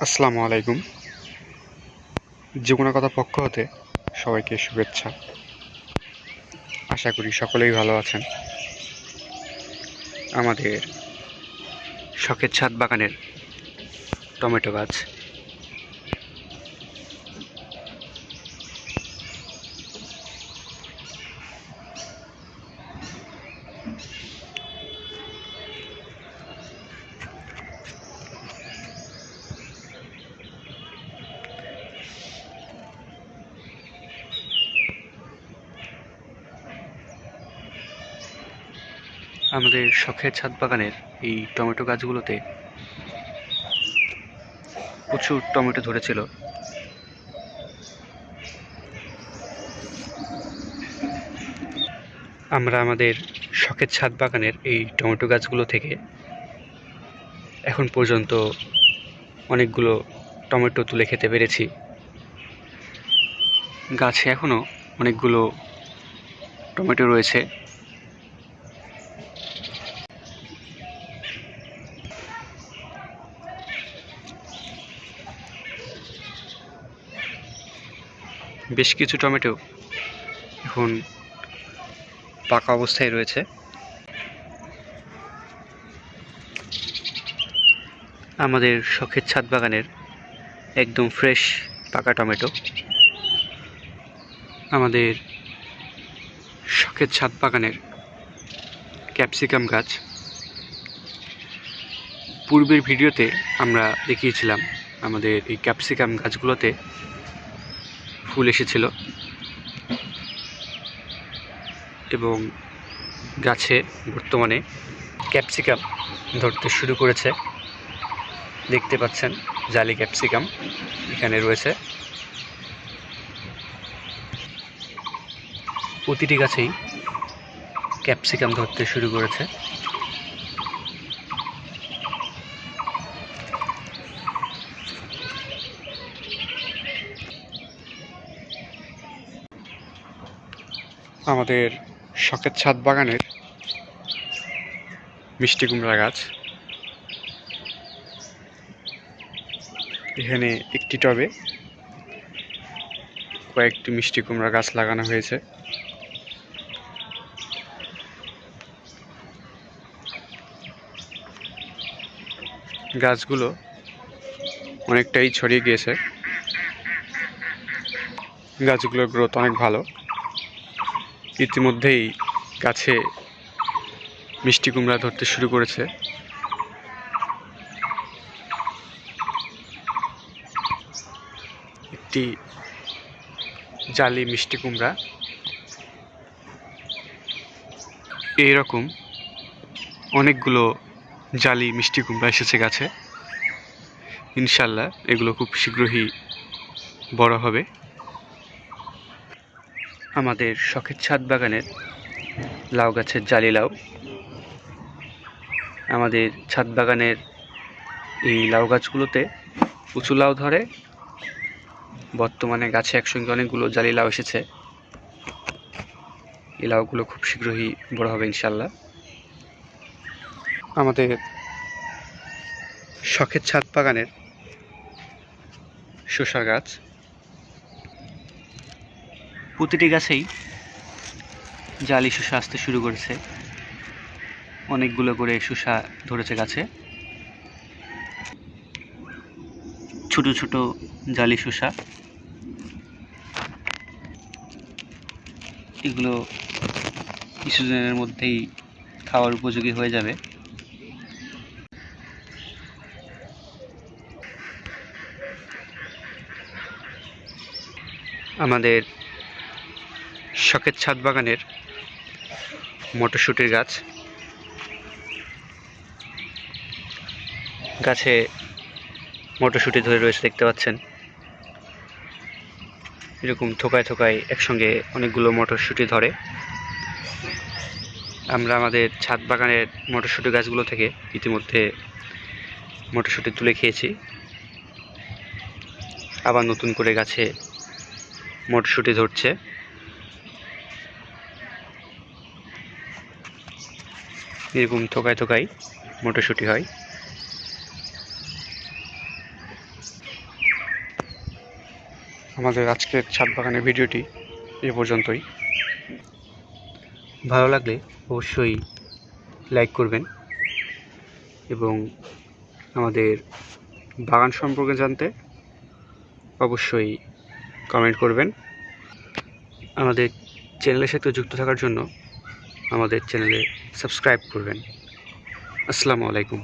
আসসালামু আলাইকুম। জীবনের কথা পক্ষ হতে সবাইকে শুভেচ্ছা। আশা করি সকলেই ভালো আছেন। আমাদের শখের ছাদ বাগানের টমেটো গাছ। আমাদের শখের ছাদ বাগানের এই টমেটো গাছগুলোতে প্রচুর টমেটো ধরেছিল। আমরা আমাদের শখের ছাদ বাগানের এই টমেটো গাছগুলো থেকে এখন পর্যন্ত অনেকগুলো টমেটো তুলে খেতে পেরেছি। গাছে এখনও অনেকগুলো টমেটো রয়েছে। বেশ কিছু টমেটো এখন পাকা অবস্থায় রয়েছে। আমাদের শখের ছাদ বাগানের একদম ফ্রেশ পাকা টমেটো। আমাদের শখের ছাদ বাগানের ক্যাপসিকাম গাছ। পূর্বের ভিডিওতে আমরা দেখিয়েছিলাম আমাদের এই ক্যাপসিকাম গাছগুলোতে ফুল এসেছিল। এবং গাছে বর্তমানে ক্যাপসিকাম ধরতে শুরু করেছে। দেখতে পাচ্ছেন, জালি ক্যাপসিকাম এখানে রয়েছে। প্রতিটি গাছেই ক্যাপসিকাম ধরতে শুরু করেছে। আমাদের শখের ছাদ বাগানের মিষ্টি কুমড়া গাছ। এখানে একটি টবে কয়েকটি মিষ্টি কুমড়া গাছ লাগানো হয়েছে। গাছগুলো অনেকটাই ছড়িয়ে গিয়েছে। গাছগুলোর গ্রোথ অনেক ভালো। ইতিমধ্যেই গাছে মিষ্টি কুমড়া ধরতে শুরু করেছে। একটি জালি মিষ্টি কুমড়া। এইরকম অনেকগুলো জালি মিষ্টি কুমড়া এসেছে গাছে। ইনশাল্লাহ এগুলো খুব শীঘ্রই বড় হবে। আমাদের শখের ছাদ বাগানের লাউ গাছের জালি লাউ। আমাদের ছাদ বাগানের এই লাউ গাছগুলোতে উঁচু লাউ ধরে। বর্তমানে গাছে একসঙ্গে অনেকগুলো জালি লাউ এসেছে। এই লাউগুলো খুব শীঘ্রই বড় হবে ইনশাল্লাহ আমাদের শখের ছাদ বাগানের শসা গাছ। প্রতিটি গাছেই জালি শসা আসতে শুরু করেছে। অনেকগুলো করে শসা ধরেছে গাছে। ছোট ছোট জালি শসা এগুলো কিছুদিনের মধ্যেই খাওয়ার উপযোগী হয়ে যাবে। আমাদের শখের ছাদ বাগানের মটরশুঁটির গাছ। গাছে মটরশুঁটি ধরে রয়েছে দেখতে পাচ্ছেন। এরকম থোকায় থোকায় একসঙ্গে অনেকগুলো মটরশুঁটি ধরে। আমরা আমাদের ছাদ বাগানের মটরশুঁটি গাছগুলো থেকে ইতিমধ্যে মটরশুঁটি তুলে খেয়েছি। আবার নতুন করে গাছে মটরশুঁটি ধরছে। এরকম থোকায় থোকায় মটরশুঁটি হয়। আমাদের আজকের ছাদ বাগানের ভিডিওটি এ পর্যন্তই। ভালো লাগলে অবশ্যই লাইক করবেন এবং আমাদের বাগান সম্পর্কে জানতে অবশ্যই কমেন্ট করবেন। আমাদের চ্যানেলের সাথে যুক্ত থাকার জন্য আমাদের চ্যানেলে সাবস্ক্রাইব করবেন। আসসালামু আলাইকুম।